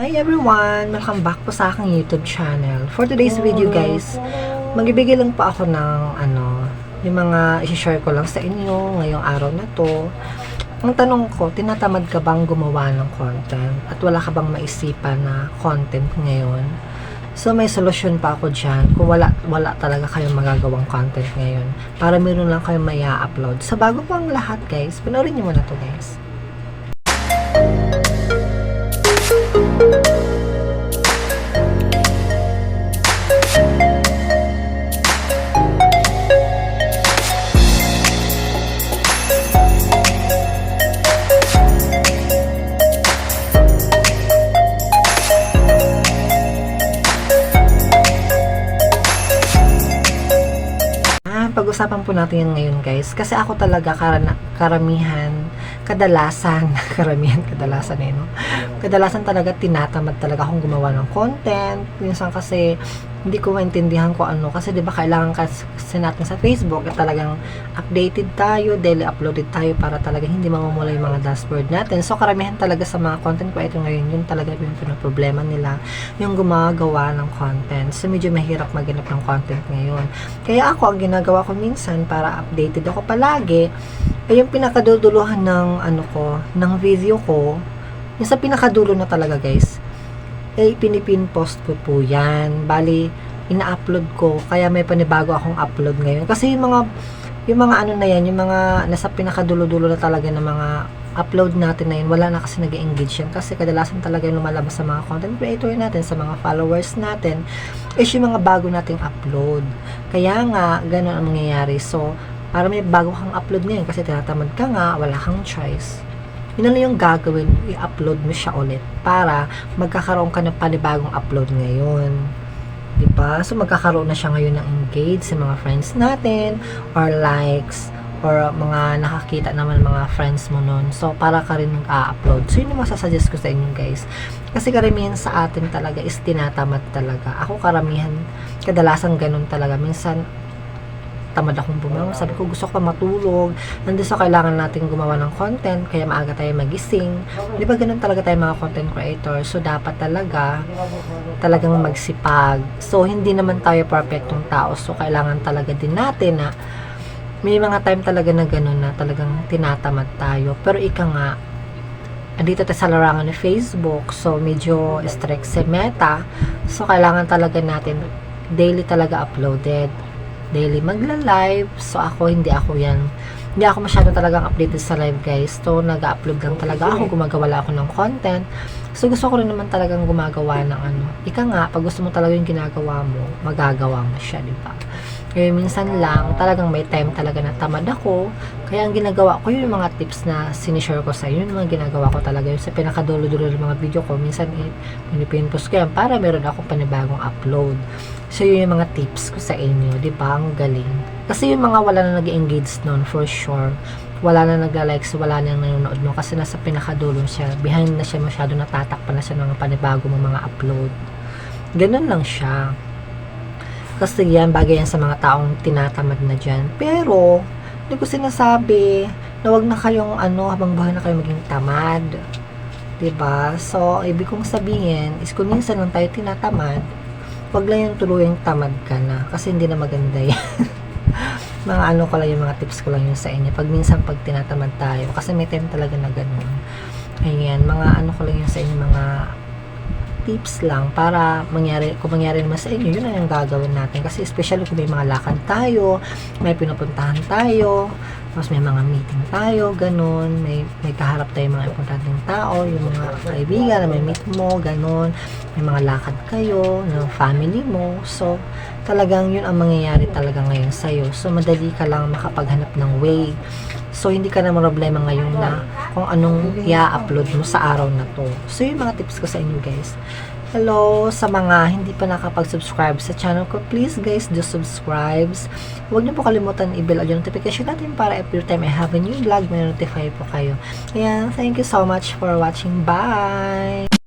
Hi everyone! Welcome back po sa aking YouTube channel. For today's video guys, magbibigay lang po ako ng ano, yung mga isi-share ko lang sa inyo ngayong araw na to. Ang tanong ko, tinatamad ka bang gumawa ng content? At wala ka bang maisipan na content ngayon? So may solusyon pa ako dyan kung wala, wala talaga kayong magagawang content ngayon para meron lang kayong maya upload So bago po ang lahat guys, panoorin nyo muna to guys. Pag-usapan po natin yan ngayon guys. Kasi ako talaga karana, karamihan, kadalasan, karamihan, kadalasan eh, no? Kadalasan talaga tinatamad talaga akong gumawa ng content. Minsan kasi hindi ko maintindihan ko ano. Kasi di ba kailangan kasi natin sa Facebook at talagang updated tayo, daily uploaded tayo para talaga hindi mamamula yung mga dashboard natin. So karamihan talaga sa mga content creator ngayon, yun talaga yung problema nila, yung gumagawa ng content. So medyo mahirap maghanap ng content ngayon. Kaya ako, ang ginagawa ko minsan para updated ako palagi, ay yung pinakaduduluhan ng ano ko, ng video ko, yung sa pinakadulo na talaga guys, ay pinipin post ko po yan. Bali, ina-upload ko, kaya may panibago akong upload ngayon. Kasi yung mga, yung mga ano na yan, yung mga nasa pinakadulo-dulo na talaga ng mga upload natin na yun, wala na kasi nag engage yan. Kasi kadalasan talaga yung lumalabas sa mga content creator natin, sa mga followers natin, is yung mga bago nating upload. Kaya nga, ganun ang mangyayari. So, para may bago kang upload ngayon kasi tinatamad ka nga, wala kang choice. Yun lang yung gagawin, i-upload mo siya ulit para magkakaroon ka ng panibagong upload ngayon. Di ba? So, magkakaroon na siya ngayon ng engage sa mga friends natin or likes or mga nakakita naman mga friends mo nun. So, para ka rin mag-upload. So, yun yung masasuggest ko sa inyo guys. Kasi karamihan sa atin talaga is tinatamad talaga. Ako karamihan, kadalasan ganun talaga. Minsan, tamad akong bumangon. Sabi ko, gusto ko pa matulog. Nandun sa kailangan natin gumawa ng content, kaya maaga tayo magising. Di ba ganun talaga tayo mga content creator? So, dapat talaga, talagang magsipag. So, hindi naman tayo perfectong tao. So, kailangan talaga din natin na may mga time talaga na ganun na talagang tinatamad tayo. Pero ika nga, andito tayo sa larangan ni Facebook. So, medyo strict si Meta. So, kailangan talaga natin daily talaga uploaded daily magla-live. So, ako, hindi ako yan. Hindi ako masyado talagang updated sa live, guys. So, nag-upload lang talaga ako. Gumagawa ako ng content. So, gusto ko rin naman talagang gumagawa ng ano. Ika nga, pag gusto mo talaga yung ginagawa mo, magagawa mo siya, di ba? Kaya minsan lang, talagang may time talaga na tamad ako. Kaya ang ginagawa ko, yung mga tips na sinishare ko sa iyo, yung mga ginagawa ko talaga, yung sa pinakadulo-dulo ng mga video ko, minsan eh, pinipinpost ko yan para meron akong panibagong upload. So, yun yung mga tips ko sa inyo, di ba? Ang galing. Kasi yung mga wala na nag-engage nun, for sure, wala na nagla-likes, wala na nanonood no kasi nasa pinakadulo siya. Behind na siya masyado natatakpan na siya ng mga panibago mga mga upload. Ganun lang siya. Kasi yan, bagay yan sa mga taong tinatamad na dyan. Pero, hindi ko sinasabi na wag na kayong ano, habang buhay na kayo maging tamad. 'Di ba So, ibig kong sabihin is kung minsan lang tayo tinatamad, wag lang yung tuluyang tamad ka na. Kasi hindi na maganda yan. Mga ano ko lang yung mga tips ko lang yung sa inyo. Pag minsan pag tinatamad tayo, kasi may time talaga na ganun. Ayan, mga ano ko lang yung sa inyo, mga tips lang para mangyari, kung mangyari naman sa inyo, yun ang gagawin natin. Kasi especially kung may mga lakad tayo, may pinupuntahan tayo, tapos may mga meeting tayo, ganun, may, may kaharap tayo mga importanteng tao, yung mga kaibigan na may meet mo, ganun, may mga lakad kayo, ng family mo, so, talagang yun ang mangyayari talaga ngayon sa'yo. So, madali ka lang makapaghanap ng way. So, hindi ka na problema ngayon na kung anong i-upload mo sa araw na to. So, yung mga tips ko sa inyo guys. Hello sa mga hindi pa nakapag-subscribe sa channel ko. Please guys, do subscribe. Huwag niyo po kalimutan i-bell yung notification natin para every time I have a new vlog, may notify po kayo. Kaya, thank you so much for watching. Bye!